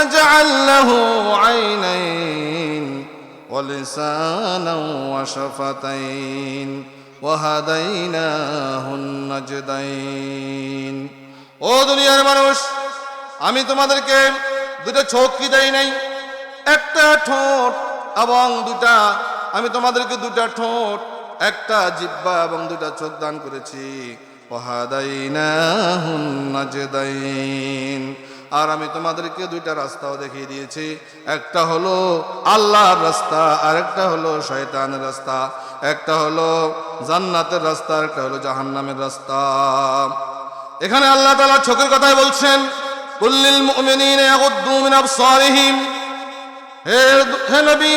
نجعل له عينين ولسانا وشفتين وهديناه النجدين ও দুনিয়ার মানুষ আমি তোমাদেরকে দুটো চোখ কি দেই নাই একটা ঠোঁট এবং দুটা আমি তোমাদেরকে দুটা ঠোঁট একটা জিব্বা এবং দুটা চোখ দান করেছি ওহাদাইনাহুন নাজদাইন আর আমি তোমাদেরকে দুইটা রাস্তাও দেখিয়ে দিয়েছি। একটা হলো আল্লাহর রাস্তা আর একটা হলো শয়তানের রাস্তা। একটা হলো জান্নাতের রাস্তা আর একটা হলো জাহান্নামের রাস্তা। এখানে আল্লাহ তাআলা চোখের কথাই বলছেন কুল্লিল মুমিনিনা ইয়াগুদ্দু মিন আবসারিহিম। হে হে নবী,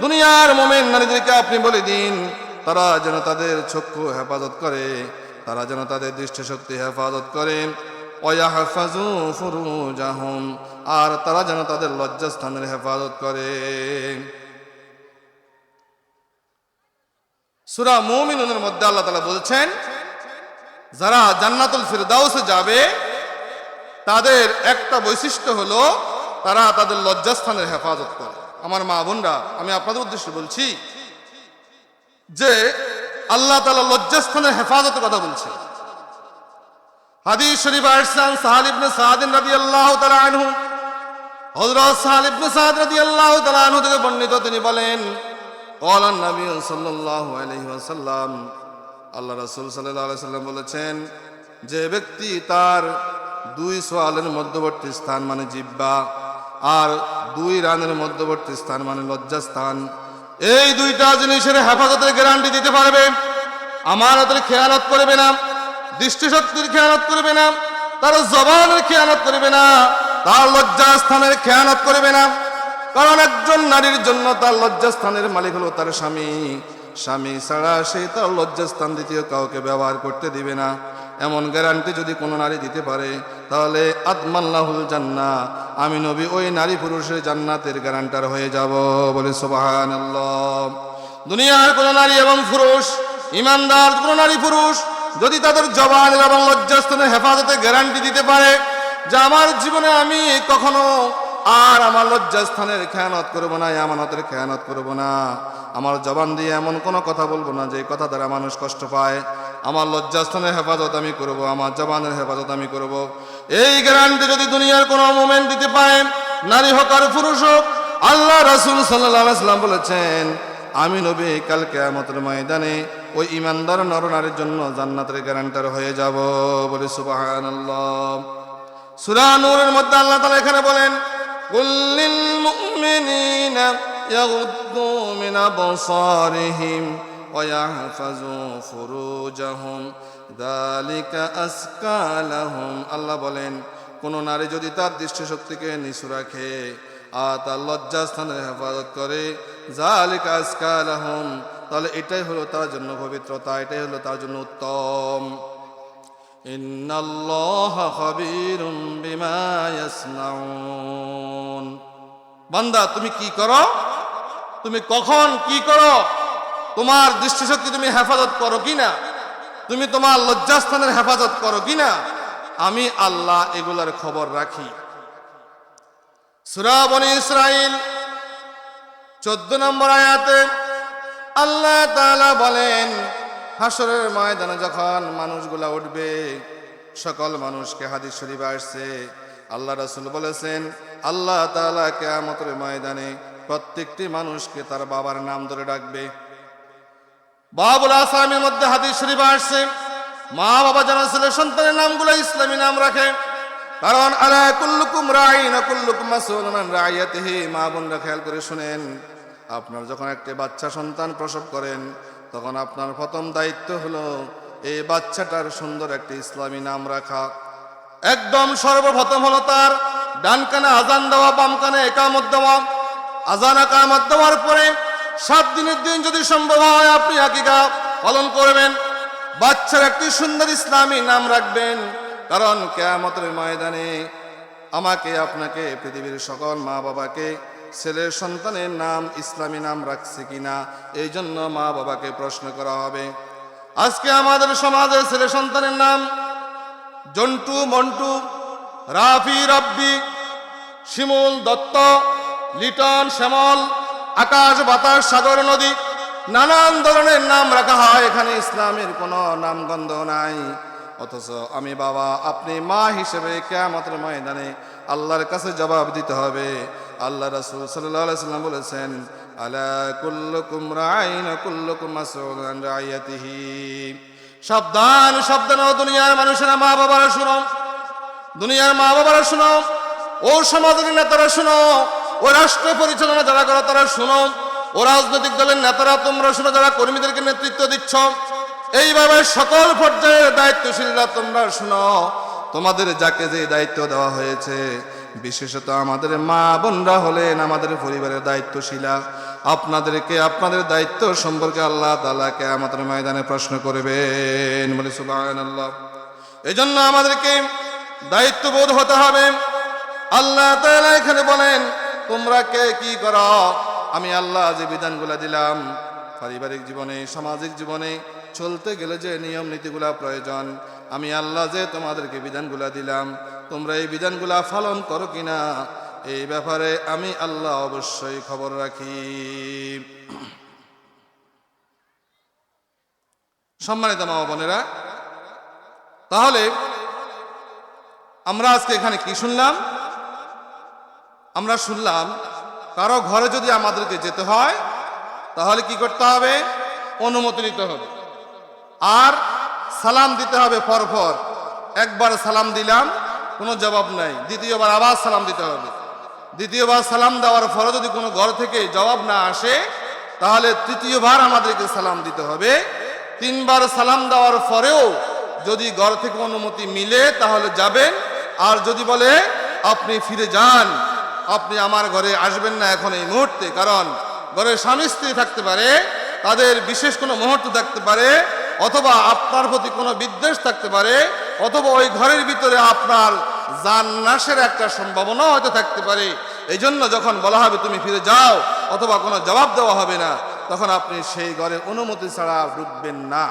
দুনিয়ার মোমেন নারীদেরকে আপনি বলে দিন, তারা যেন তাদের চক্ষু হেফাজত করে, তারা যেন তাদের দৃষ্টিশক্তি হেফাজত করে। আর তারা যেন তাদের লজ্জাস্থানের হেফাজত করে। সূরা মুমিনুনের মধ্যে আল্লাহ তাআলা বলছেন, যারা জান্নাতুল ফিরদাউসে যাবে, তাদের একটা বৈশিষ্ট্য হলো তারা তাদের লজ্জাস্থানের হেফাজত করে। আমার মা বোনরা, আমি আপনাদের উদ্দেশ্যে বলছি যে আল্লাহ তালা লজ্জাস্থানের হেফাজতের কথা বলছে হাদিস শরীফ আহসান সাহাল ইবনে সাদিন রাদিয়াল্লাহু তাআলা আনহু হযরত সাহাল ইবনে সাদ রাদিয়াল্লাহু তাআলা আনহু থেকে বর্ণিত তিনি বলেন قال النبي صلى الله عليه وسلم আল্লাহ রাসূল সাল্লাল্লাহু আলাইহি সাল্লাম বলেছেন যে ব্যক্তি তার দুই সোয়ালের মধ্যবর্তী স্থান মানে জিব্বা আর দুই রানের মধ্যবর্তী স্থান মানে লজ্জাস্থান এই দুইটা জিনিসের হেফাজতের গ্যারান্টি দিতে পারবে আমানতের খেয়ালত করবে না দৃষ্টিশক্তির খেয়ালত করবে না, তার জবানের খেয়ালত করবে না, তার লজ্জাস্থানের খেয়ানত করবে না। কারণ একজন নারীর জন্য তার লজ্জাস্থানের মালিক হলো তার স্বামী। স্বামী ছাড়া সে তার লজ্জাস্থান দ্বিতীয় কাউকে ব্যবহার করতে দিবে না। এমন গ্যারান্টি যদি কোনো নারী দিতে পারে, তাহলে আত্মাল্লাহুল জান্না আমি নবী, ওই নারী পুরুষের জান্নাতের গ্যারান্টার হয়ে যাব বলে সোবাহান দুনিয়ার কোনো নারী এবং পুরুষ, ইমানদার কোনো নারী পুরুষ যদি তাদের জবান এবং লজ্জাস্থানের হেফাজতে গ্যারান্টি দিতে পারে যে আমার জীবনে আমি কখনো আর আমার লজ্জাস্থানের খেয়ানত করব না, আমানতের খেয়ানত করব না। আমার জবান দিয়ে এমন কোনো কথা বলব না যে কথা দ্বারা মানুষ কষ্ট পায়। আমার লজ্জাস্থানের হেফাজত আমি করব, আমার জবানের হেফাজত আমি করব। এই গ্যারান্টি যদি দুনিয়ার কোনো মোমেন্ট দিতে পারে নারী হোক আর পুরুষ হোক, আল্লাহ রাসুল সাল্লাহ সাল্লাম বলেছেন, আমি নবী কাল কেয়ামতের ময়দানে ওই ইমানদার নরনারীর জন্য জান্নাতের গ্যারান্টার হয়ে যাব বলে সুবাহান সুরা নূরের মধ্যে আল্লাহ তালা এখানে বলেন কুল্লিল মুমিনিনা يغضوا من أبصارهم ويحفظوا فروجهم ذلك أزكى لهم আল্লাহ বলেন কোন নারী যদি তার দৃষ্টিশক্তিকে নিচু রাখে আর তার লজ্জাস্থানের হেফাজত করে জালিকা আজকা লাহুম তাহলে এটাই হলো তার জন্য পবিত্রতা, এটাই হলো তার জন্য উত্তম। বান্দা, তুমি কি করো? তুমি কখন কি করো? তোমার দৃষ্টিশক্তি তুমি হেফাজত করো কিনা তুমি তোমার লজ্জাস্থানের হেফাজত করো কিনা আমি আল্লাহ এগুলার খবর রাখি। সুরাবনী ইসরাইল চোদ্দ নম্বর আয়াতে আল্লাহ তাআলা বলেন হাসরের ময়দানে যখন মানুষগুলা উঠবে, সকল মানুষকে হাদিস শরীফ আসছে। আল্লাহ রাসূল বলেছেন, আল্লাহ তাআলা কিয়ামতের ময়দানে প্রত্যেকটি মানুষকে তার বাবার নাম ধরে ডাকবে। বাবুল আসামের মধ্যে হাদিস শরীফ আসছে মা বাবা জানা ছেলে, সন্তানের নামগুলো ইসলামী নাম রাখে। কারণ আলা কুল্লুকুম রাইন, কুল্লুকুম মাসউলুন আন রাইয়াতিহি মা বোনরা খেয়াল করে শুনেন। আপনার যখন একটি বাচ্চা সন্তান প্রসব করেন, তখন আপনার প্রথম দায়িত্ব হলো এই বাচ্চাটার সুন্দর একটি ইসলামী নাম রাখা। একদম সর্বপ্রথম হলো তার ডান কানে আজান দেওয়া, বাম কানে একামত দেওয়া। আজান একামত দেওয়ার পরে সাত দিনের দিন যদি সম্ভব হয়, আপনি আকিকা পালন করবেন। বাচ্চার একটি সুন্দর ইসলামী নাম রাখবেন। কারণ কেয়ামতের ময়দানে আমাকে, আপনাকে, পৃথিবীর সকল মা বাবাকে ছেলের সন্তানের নাম, ইসলামী নাম রাখছে কিনা, এই জন্য মা বাবাকে প্রশ্ন করা হবে। আজকে আমাদের সমাজের ছেলে সন্তানের নাম জন্টু, মন্টু, রাফি, রব্বি, শিমুল দত্ত, লিটন, শ্যামল, আকাশ, বাতাস, সাগর, নদী, নানান ধরনের নাম রাখা হয়। এখানে ইসলামের কোনো নামগন্ধ নাই। অথচ আমি বাবা, আপনি মা হিসেবে কেয়ামতের ময়দানে আল্লাহর কাছে জবাব দিতে হবে। আল্লাহ রাসূল সাল্লাম বলেছেন, আলা কুল্লুকুম রাইন কুল্লুকুম মাসউলুন রাইয়াতিহি। সাবধান সাবধান দুনিয়ার মানুষেরা মা বাবারা শুনো, দুনিয়ার মা বাবারা শুনো, ও সমাজের নেতারা শুনো, ও রাষ্ট্র পরিচালনা যারা করে তারা শুনো, ও রাজনৈতিক দলের নেতারা, তোমরা শুনো, যারা কর্মীদেরকে নেতৃত্ব দিচ্ছ, এইভাবে সকল পর্যায়ের দায়িত্বশীলরা তোমরা শুনো, তোমাদের যাকে যে দায়িত্ব দেওয়া হয়েছে বিশেষত আমাদের মা বোনরা হলেন আমাদের পরিবারের দায়িত্বশীলা। আপনাদেরকে আপনাদের দায়িত্ব সম্পর্কে আল্লাহ তালাকে আমাদের ময়দানে প্রশ্ন করবেন। বলে সুবাহ আল্লাহ এই জন্য আমাদেরকে দায়িত্ববোধ হতে হবে। আল্লাহ তাআলা এখানে বলেন, তোমরা কে কি করো? আমি আল্লাহ যে বিধানগুলা দিলাম, পারিবারিক জীবনে, সামাজিক জীবনে, চলতে গেলে যে নিয়ম নীতিগুলা প্রয়োজন আমি আল্লাহ যে তোমাদেরকে বিধানগুলা দিলাম, তোমরা এই বিধানগুলা পালন করো কিনা? এই ব্যাপারে আমি আল্লাহ অবশ্যই খবর রাখি। সম্মানিত মা বোনেরা, তাহলে আমরা আজকে এখানে কি শুনলাম? আমরা শুনলাম, কারও ঘরে যদি আমাদেরকে যেতে হয়, তাহলে কি করতে হবে? অনুমতি নিতে হবে। আর সালাম দিতে হবে পরপর একবার সালাম দিলাম, কোনো জবাব নাই। দ্বিতীয়বার আবার সালাম দিতে হবে। দ্বিতীয়বার সালাম দেওয়ার পরে যদি কোনো ঘর থেকে জবাব না আসে, তাহলে তৃতীয়বার আমাদেরকে সালাম দিতে হবে। তিনবার সালাম দেওয়ার পরেও যদি ঘর থেকে অনুমতি মিলে, তাহলে যাবেন। আর যদি বলে, আপনি ফিরে যান, আপনি আমার ঘরে আসবেন না এখন এই মুহূর্তে। কারণ ঘরে স্বামী স্ত্রী থাকতে পারে, তাদের বিশেষ কোনো মুহূর্ত থাকতে পারে অথবা আপনার প্রতি কোনো বিদ্বেষ থাকতে পারে, অথবা ওই ঘরের ভিতরে আপনার জান্নাসের একটা সম্ভাবনা হয়তো থাকতে পারে। এই জন্য যখন বলা হবে তুমি ফিরে যাও, অথবা কোনো জবাব দেওয়া হবে না, তখন আপনি সেই ঘরে অনুমতি ছাড়া ঢুকবেন না।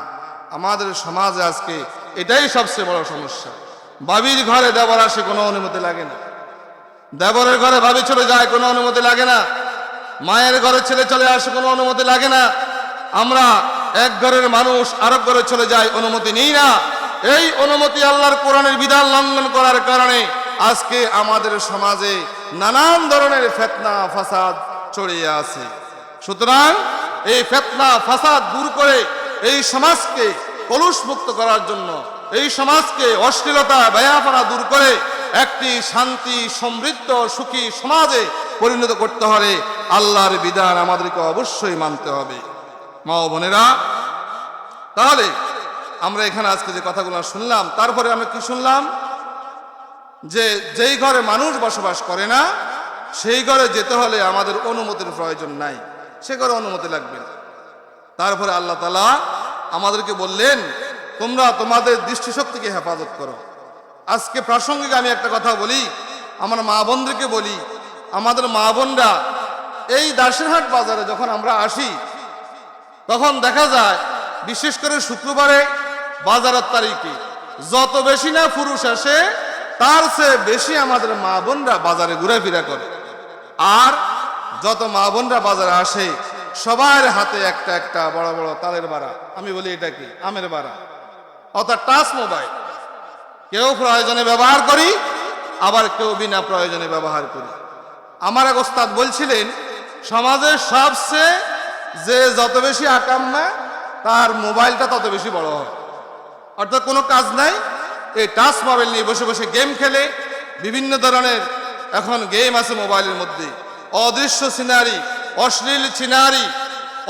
আমাদের সমাজে আজকে এটাই সবচেয়ে বড় সমস্যা। বাবির ঘরে দেওয়ার আসে কোনো অনুমতি লাগে না। দেবরের ঘরে ভাবি চলে যায় কোনো অনুমতি লাগে না। মায়ের ঘরে ছেলে চলে আসে কোনো অনুমতি লাগে না। আমরা এক ঘরের মানুষ আরেক ঘরে চলে যায়, অনুমতি নেই না। এই অনুমতি আল্লাহর কোরআনের বিধান লঙ্ঘন করার কারণে আজকে আমাদের সমাজে নানান ধরনের ফেতনা, ফাসাদ ছড়িয়ে আছে। সুতরাং এই ফেতনা, ফাসাদ দূর করে এই সমাজকে কলুষ মুক্ত করার জন্য, এই সমাজকে অশ্লীলতা ব্যয়াপনা দূর করে একটি শান্তি, সমৃদ্ধ, সুখী সমাজে পরিণত করতে হলে আল্লাহর বিধান আমাদেরকে অবশ্যই মানতে হবে। মা ও বোনেরা, তাহলে আমরা এখানে আজকে যে কথাগুলো শুনলাম, তারপরে আমরা কি শুনলাম? যে যেই ঘরে মানুষ বসবাস করে না, সেই ঘরে যেতে হলে আমাদের অনুমতির প্রয়োজন নাই। সে ঘরে অনুমতি লাগবে তারপরে আল্লাহ তালা আমাদেরকে বললেন, তোমরা তোমাদের দৃষ্টিশক্তিকে হেফাজত করো। আজকে প্রাসঙ্গিক আমি একটা কথা বলি, আমার মা বোনদেরকে বলি, আমাদের মা বোনরা এই দাসেরহাট বাজারে যখন আমরা আসি তখন দেখা যায়, বিশেষ করে শুক্রবারে বাজারের তারিখে, যত বেশি না পুরুষ আসে, তার চেয়ে বেশি আমাদের মা বোনরা বাজারে ঘুরাফেরা করে। আর যত মা বোনরা বাজারে আসে, সবার হাতে একটা একটা বড় বড় তালের বাড়া। আমি বলি, এটা কি? আমের বাড়া। অর্থাৎ টাচ মোবাইল। কেউ প্রয়োজনে ব্যবহার করি, আবার কেউ বিনা প্রয়োজনে ব্যবহার করি। আমার এক ওস্তাদ বলছিলেন, সমাজের সবচেয়ে যে যত বেশি আকাম্মা তার মোবাইলটা তত বেশি বড় হয়। অর্থাৎ কোনো কাজ নাই, এই টাচ মোবাইল নিয়ে বসে বসে গেম খেলে, বিভিন্ন ধরনের এখন গেম আছে মোবাইলের মধ্যে। অদৃশ্য সিনারি, অশ্লীল সিনারি,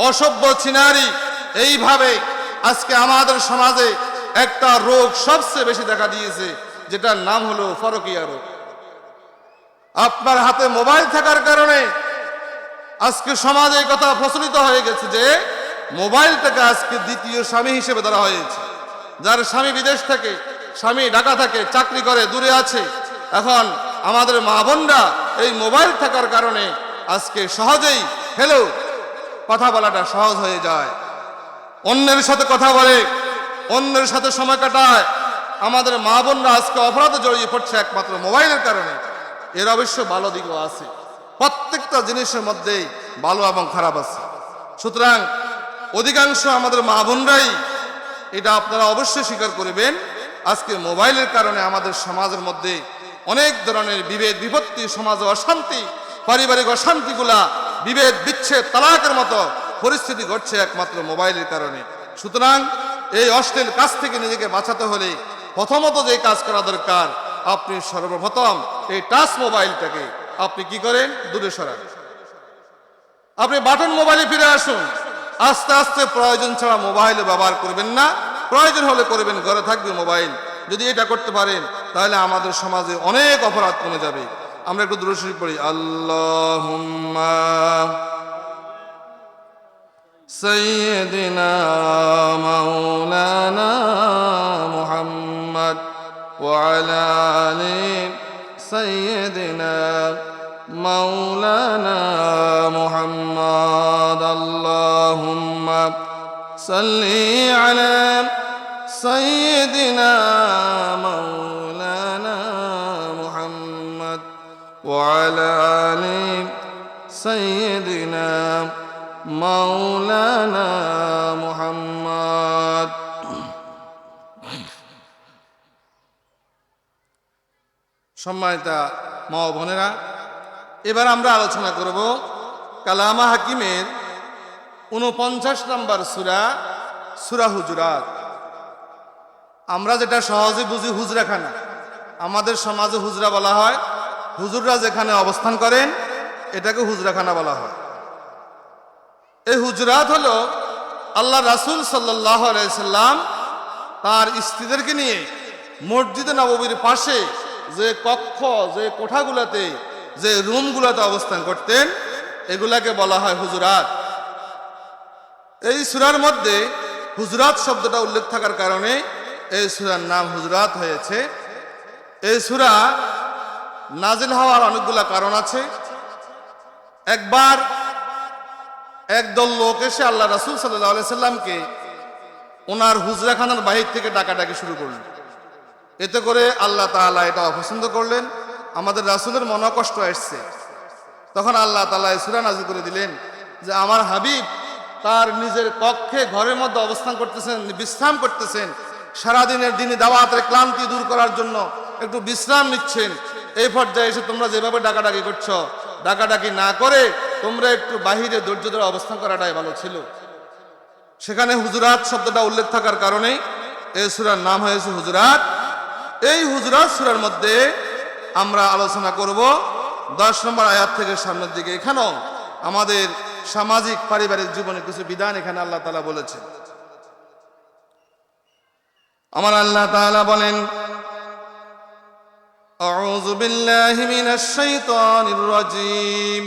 অসভ্য সিনারি, এইভাবে আজকে আমাদের সমাজে একটা রোগ সবচেয়ে বেশি দেখা দিয়েছে, যেটার নাম হলো ফরকিয়া রোগ। আপনার হাতে মোবাইল থাকার কারণে আজকে সমাজে কথা প্রচলিত হয়ে গেছে যে মোবাইলটাকে আজকে দ্বিতীয় স্বামী হিসেবে ধরা হয়েছে। যার স্বামী বিদেশ থাকে, স্বামী ঢাকা থাকে চাকরি করে, দূরে আছে। এখন আমাদের মা বোনরা এই মোবাইল থাকার কারণে আজকে সহজেই হ্যালো কথা বলাটা সহজ হয়ে যায়। অন্যের সাথে কথা বলে, অন্যের সাথে সময় কাটায়। আমাদের মা বোনরা আজকে অপরাধে জড়িয়ে পড়ছে একমাত্র মোবাইলের কারণে। এর অবশ্য ভালো দিকও আছে। প্রত্যেকটা জিনিসের মধ্যেই ভালো এবং খারাপ আছে। সুতরাং অধিকাংশ আমাদের মা বোনরাই এটা আপনারা অবশ্যই স্বীকার করবেন। আজকে মোবাইলের কারণে আমাদের সমাজের মধ্যে অনেক ধরনের বিভেদ, বিপত্তি, সমাজে অশান্তি, পারিবারিক অশান্তিগুলা, বিভেদ, বিচ্ছেদ, তালাকের মতো পরিস্থিতি ঘটছে একমাত্র মোবাইলের কারণে। সুতরাং এই অশ্লীল কাজ থেকে নিজেকে বাঁচাতে হলে প্রথমত যে কাজ করা দরকার, আপনি সর্বপ্রথম এই টাচ মোবাইলটাকে আপনি কি করেন? দূরে সরান। আপনি বাটন মোবাইলে ফিরে আসুন। আস্তে আস্তে প্রয়োজন ছাড়া মোবাইল ব্যবহার করবেন না। প্রয়োজন হলে করবেন, ঘরে থাকবে মোবাইল। যদি এটা করতে পারেন, তাহলে আমাদের সমাজে অনেক অপরাধ কমে যাবে। আমরা একটু দূরে সরি পড়ি। আল্লাহ সৈয়দিনা মাওলানা মুহাম্মদ ওয়ালা আলি সৈয়দ مولانا محمد اللهم صل على سيدنا مولانا محمد وعلى آل سيدنا مولانا محمد সম্মানিতা মা ও বোনেরা এবার আমরা আলোচনা করব কালামা হাকিমের উনপঞ্চাশ নম্বর সুরা সুরা হুজুরাত। আমরা যেটা সহজে বুঝি হুজরাখানা। আমাদের সমাজে হুজরা বলা হয়, হুজুররা যেখানে অবস্থান করেন, এটাকে হুজরাখানা বলা হয়। এই হুজরাত হলো আল্লাহ রাসুল আলাইসাল্লাম তার স্ত্রীদেরকে নিয়ে মসজিদে নববীর পাশে যে কক্ষ, যে কোঠাগুলাতে যে রুমগুলোতে অবস্থান করতেন, এগুলাকে বলা হয় হুজুরাত। এই সুরার মধ্যে হুজরাত শব্দটা উল্লেখ থাকার কারণে এই সুরার নাম হুজরাত হয়েছে। এই সুরা নাজিল হওয়ার অনেকগুলা কারণ আছে। একবার একদল লোক এসে আল্লাহ রাসুল সাল্লাহ সাল্লামকে ওনার হুজরাখানার বাহির থেকে ডাকাডাকি শুরু করলেন এতে করে আল্লাহ তাআলা এটা অপছন্দ করলেন। আমাদের রাসুলের মনে কষ্ট আসছে তখন আল্লাহ এই সূরা নাজিল করে দিলেন যে, আমার হাবিব তার নিজের কক্ষে ঘরের মধ্যে অবস্থান করতেছেন, বিশ্রাম করতেছেন। সারাদিনের দিনে দাওয়াতের ক্লান্তি দূর করার জন্য একটু বিশ্রাম নিচ্ছেন। এই পর্যায়ে এসে তোমরা যেভাবে ডাকাডাকি করছ, ডাকাডাকি না করে তোমরা একটু বাহিরে ধৈর্য ধরে অবস্থান করাটাই ভালো ছিল। সেখানে হুজুরাত শব্দটা উল্লেখ থাকার কারণে এই সুরার নাম হয়েছে হুজুরাত। এই হুজরাত সুরার মধ্যে আমরা আলোচনা করব দশ নম্বর আয়াত থেকে সামনের দিকে এখানেও আমাদের সামাজিক পারিবারিক জীবনে কিছু বিধান এখানে আল্লাহ তালা বলেছেন আমার আল্লাহ তাআলা বলেন أعوذ بالله من الشيطان الرجيم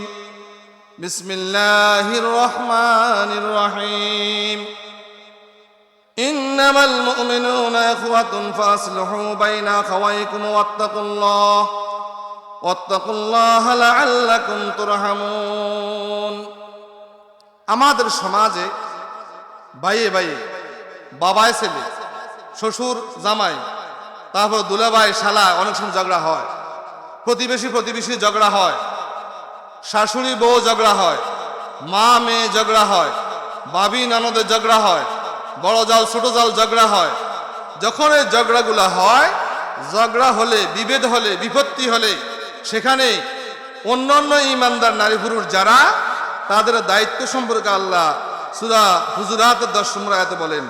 بسم الله الرحمن الرحيم إنما المؤمنون إخوة فأصلحوا بين أخويكم واتقوا الله واتقوا الله لعلكم ترحمون আমাদের সমাজে বাইয়ে বাইয়ে বাবায় ছেলে শ্বশুর জামাই তারপর দুলাভাই শালা অনেক সময় ঝগড়া হয় প্রতিবেশী প্রতিবেশী ঝগড়া হয় শাশুড়ি বউ ঝগড়া হয় মা মেয়ে ঝগড়া হয় বাবি ননদের ঝগড়া হয় বড় জাল, ছোট জাল ঝগড়া হয়। যখন এই ঝগড়াগুলা হয়, ঝগড়া হলে, বিভেদ হলে, বিপত্তি হলে, সেখানে অন্যান্য ইমানদার নারী পুরুষ যারা, তাদের দায়িত্ব সম্পর্কে আল্লাহ সুরা হুজুরাত দশ নম্বর আয়াতে বলেন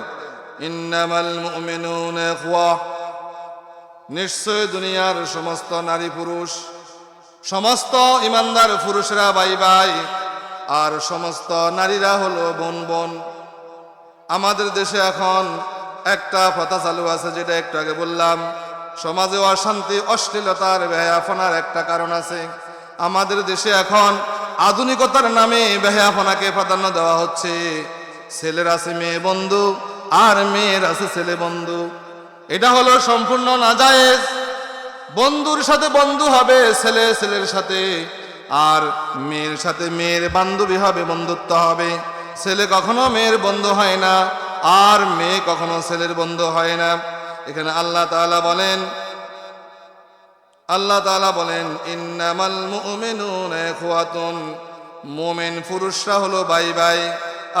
নিশ্চয় দুনিয়ার সমস্ত নারী পুরুষ সমস্ত ইমানদার পুরুষরা বাই ভাই আর সমস্ত নারীরা হলো বোন বোন আমাদের দেশে এখন একটা প্রথা চালু আছে, যেটা একটু আগে বললাম। সমাজে অশান্তি, অশ্লীলতার ব্যয়াফনার একটা কারণ আছে। আমাদের দেশে এখন আধুনিকতার নামে ব্যয়াফনাকে প্রাধান্য দেওয়া হচ্ছে। ছেলের আছে মেয়ে বন্ধু, আর মেয়ের আছে ছেলে বন্ধু। এটা হলো সম্পূর্ণ নাজায়েজ। বন্ধুর সাথে বন্ধু হবে ছেলে, ছেলের সাথে। আর মেয়ের সাথে মেয়ের বান্ধবী হবে, বন্ধুত্ব হবে। ছেলে কখনো মেয়ের বন্ধু হয় না, আর মেয়ে কখনো ছেলের বন্ধু হয় না। এখানে আল্লাহ তাআলা বলেন, আল্লাহ তাআলা বলেন, ইন্নামাল মুমিনুনা পুরুষরা হলো ভাই ভাই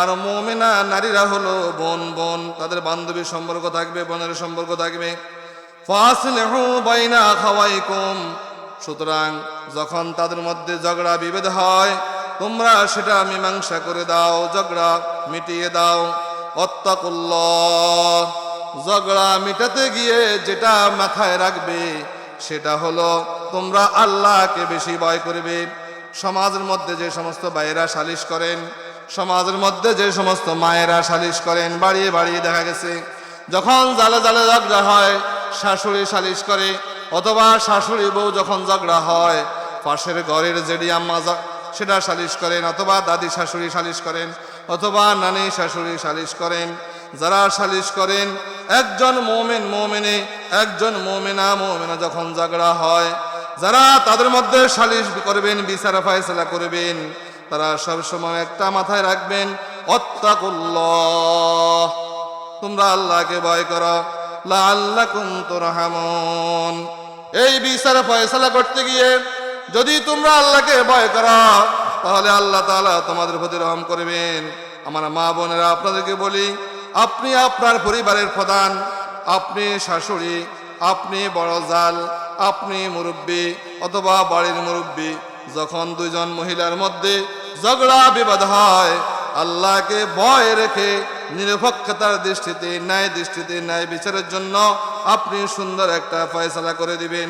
আর মোমেনা নারীরা হলো বোন বোন। তাদের বান্ধবী সম্পর্ক থাকবে, বোনের সম্পর্ক থাকবে। সুতরাং যখন তাদের মধ্যে ঝগড়া বিভেদ হয় তোমরা সেটা মীমাংসা করে দাও, ঝগড়া মিটিয়ে দাও। অত্তাকুল্লাহ। ঝগড়া মিটাতে গিয়ে যেটা মাথায় রাখবে, সেটা হলো তোমরা আল্লাহকে বেশি ভয় করবে। সমাজের মধ্যে যে সমস্ত ভাইয়েরা সালিশ করেন, সমাজের মধ্যে যে সমস্ত মায়েরা সালিশ করেন, বাড়িয়ে বাড়িয়ে দেখা গেছে, যখন জালে জালে ঝগড়া হয়, শাশুড়ি সালিশ করে, অথবা শাশুড়ি বউ যখন ঝগড়া হয়, পাশের ঘরের জেডি আম্মা সেটা সালিশ করেন, অথবা দাদি শাশুড়ি সালিশ করেন, অথবা নানি শাশুড়ি সালিশ করেন। যারা সালিশ করেন, একজন মোমেন মোমেনে, একজন মোমেনা মোমেনা যখন ঝগড়া হয়, যারা তাদের মধ্যে সালিশ করবেন, বিচার ফয়সলা করবেন, তারা সব সময় একটা মাথায় রাখবেন, অত্তাকুল্লাহ তোমরা আল্লাহকে ভয় করো, লাআল্লাকুম তুরহামুন এই বিচার ফয়সলা করতে গিয়ে যদি তোমরা আল্লাহকে ভয় করো, তাহলে আল্লাহ তালা তোমাদের প্রতি রহম করবেন। আমার মা বোনেরা, আপনাদেরকে বলি, আপনি আপনার পরিবারের প্রধান, আপনি শাশুড়ি, আপনি বড় জাল, আপনি মুরব্বী অথবা বাড়ির মুরব্বী, যখন দুইজন মহিলার মধ্যে ঝগড়া, বিবাদ হয়, আল্লাহকে ভয় রেখে নিরপেক্ষতার দৃষ্টিতে, ন্যায় দৃষ্টিতে, ন্যায় বিচারের জন্য আপনি সুন্দর একটা ফয়সলা করে দিবেন।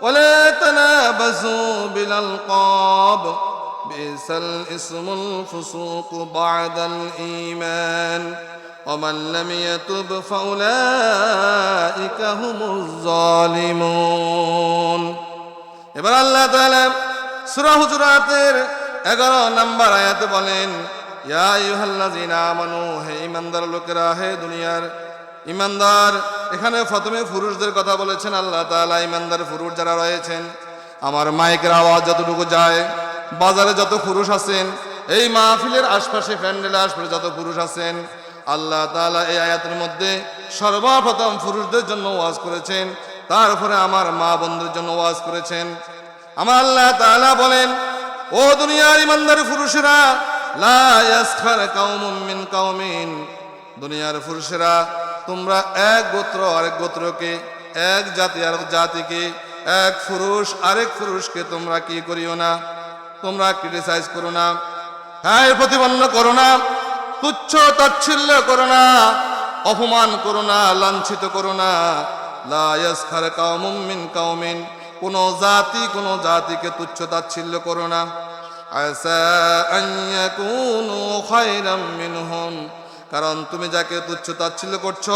ولا تنابزوا بالألقاب بئس الاسم الفسوق بعد الإيمان ومن لم يتب فأولئك هم الظالمون এবার আল্লাহ তাআলা সূরা হুজুরাতের 11 নম্বর আয়াতে বলেন ইয়া আইয়ুহাল্লাযিনা আমানু হে ঈমানদার লোকেরা হে দুনিয়ার ঈমানদার এখানে প্রথমে পুরুষদের কথা বলেছেন, আল্লাহ তাআলা, ঈমানদার পুরুষ যারা রয়েছেন, আমার মাইকের আওয়াজ যতটুকু যায়, বাজারে যত পুরুষ আছেন, এই মাহফিলের আশপাশে প্যান্ডেলের আশপাশে যত পুরুষ আছেন, আল্লাহ তাআলা এই আয়াতের মধ্যে সর্বপ্রথম পুরুষদের জন্য ওয়াজ করেছেন, তারপরে আমার মা বন্ধুর জন্য ওয়াজ করেছেন। আমার আল্লাহ তাআলা বলেন, ও দুনিয়ার ইমানদার পুরুষেরা, লা ইয়াসখার মিন কাউমিন দুনিয়ার পুরুষেরা, তোমরা এক গোত্র আরেক গোত্রকে, এক জাতি আরেক জাতিকে, এক পুরুষ আরেক পুরুষকে তোমরা কি করিও না? তোমরা ক্রিটিসাইজ করো না। হ্যাঁ প্রতিপন্ন করো না। তুচ্ছ তাচ্ছিল্য করো না। অপমান করো না, লাঞ্ছিত করো না। লা ইয়াসখার কাউমুম মিন কাউমিন কোন জাতি, কোন জাতিকে তুচ্ছ তাচ্ছিল্য করো না। আসা আন ইয়াকুনু কারণ তুমি যাকে তুচ্ছ তাচ্ছিল্য করছ,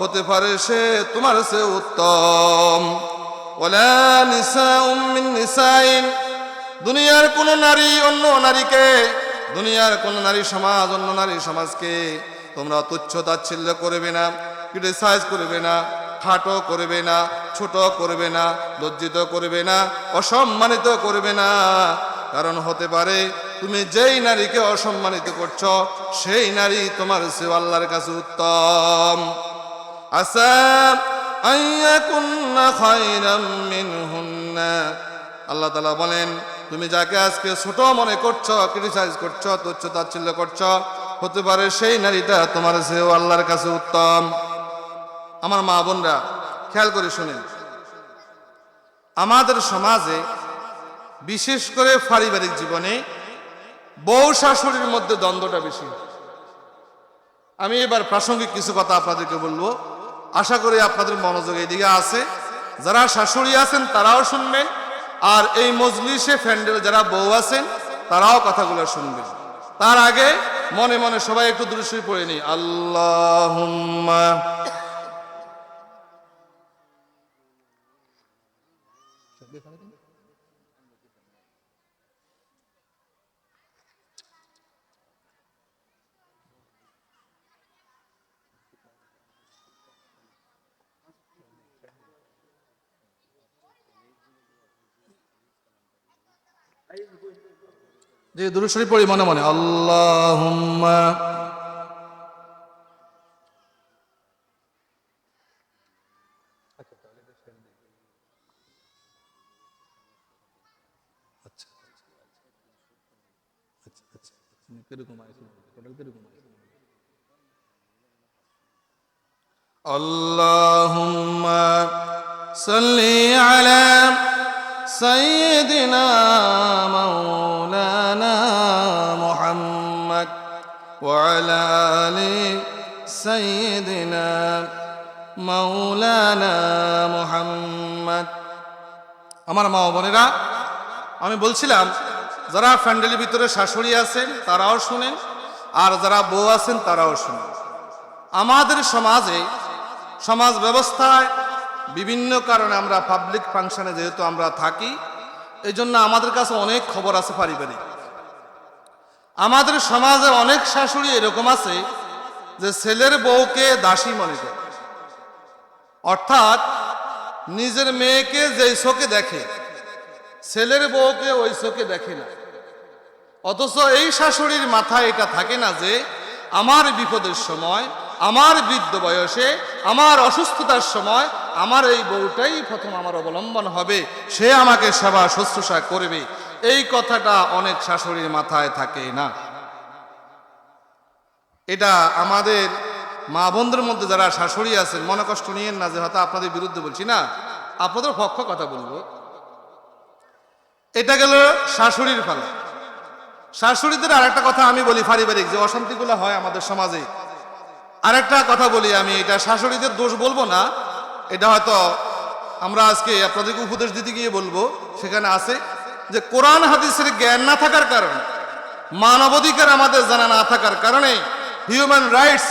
হতে পারে সে তোমার সে উত্তম। মিন নিসাইন। দুনিয়ার কোন নারী অন্য নারীকে, দুনিয়ার কোন নারী সমাজ অন্য নারী সমাজকে তোমরা তুচ্ছ তাচ্ছিল্য করবে না ক্রিটিসাইজ করবে না, খাটো করবে না, ছোট করবে না, লজ্জিত করবে না, অসম্মানিত করবে না। কারণ হতে পারে তুমি যেই নারীকে অসম্মানিত করছ, সেই নারী তোমার সে আল্লাহর কাছে উত্তম। আল্লাহ বলেন, তুমি যাকে আজকে ছোট মনে করছ ক্রিটিসাইজ করছ তুচ্ছ তাচ্ছিল্য করছ, হতে পারে সেই নারীটা তোমার সেও আল্লাহর কাছে উত্তম। আমার মা বোনরা, খেয়াল করে শুনেন। আমাদের সমাজে বিশেষ করে পারিবারিক জীবনে বউ শাশুড়ির মধ্যে দ্বন্দ্বটা বেশি। আমি এবার প্রাসঙ্গিক কিছু কথা আপনাদেরকে বলব। আশা করি আপনাদের মনোযোগ এইদিকে আছে। যারা শাশুড়ি আছেন, তারাও শুনবেন। আর এই মজলিসে ফ্যান্ডেল যারা বউ আছেন, তারাও কথাগুলো শুনবেন। তার আগে মনে মনে সবাই একটু দৃশ্যই পড়ে নি আল্লাহ যে দুরুশরী পড়ি মনে মনে আল্লাহুম্মা আচ্ছা আচ্ছা আচ্ছা কিরকম আছে টোটাল কিরকম আছে اللهم صل على سيدنا مولانا محمد وعلى ال سيدنا مولانا محمد আমার মা ও বোনেরা আমি বলছিলাম যারা ফ্যান্ডেলের ভিতরে শাশুড়ি আছেন তারাও শুনেন আর যারা বউ আছেন তারাও শুনেন আমাদের সমাজে সমাজ ব্যবস্থায় বিভিন্ন কারণে আমরা পাবলিক ফাংশনে যেহেতু আমরা থাকি এই জন্য আমাদের কাছে অনেক খবর আছে পারিবারিক। আমাদের সমাজে অনেক শাশুড়ি এরকম আছে যে ছেলের বউকে দাসী মনে করে। অর্থাৎ নিজের মেয়েকে যেই চোখে দেখে, ছেলের বউকে ওই চোখে দেখে না। অথচ এই শাশুড়ির মাথায় এটা থাকে না যে, আমার বিপদের সময় আমার বৃদ্ধ বয়সে, আমার অসুস্থতার সময়, আমার এই বউটাই প্রথম আমার অবলম্বন হবে। সে আমাকে সেবা শুশ্রূষা করবে। এই কথাটা অনেক শাশুড়ির মাথায় থাকে না। এটা আমাদের মা বোনদের মধ্যে যারা শাশুড়ি আছেন, মনে কষ্ট নিয়েন না যে হয়তো আপনাদের বিরুদ্ধে বলছি না, আপনাদের পক্ষ কথা বলব। এটা গেল শাশুড়ির ফলে শাশুড়িদের আরেকটা কথা আমি বলি পারিবারিক যে অশান্তিগুলো হয় আমাদের সমাজে। আরেকটা কথা বলি আমি, এটা শাশুড়িদের দোষ বলব না। এটা হয়তো আমরা আজকে আপনাদেরকে উপদেশ দিতে গিয়ে বলব, সেখানে আছে যে কোরআন হাদিসের জ্ঞান না থাকার কারণে, মানবাধিকার আমাদের জানা না থাকার কারণে হিউম্যান রাইটস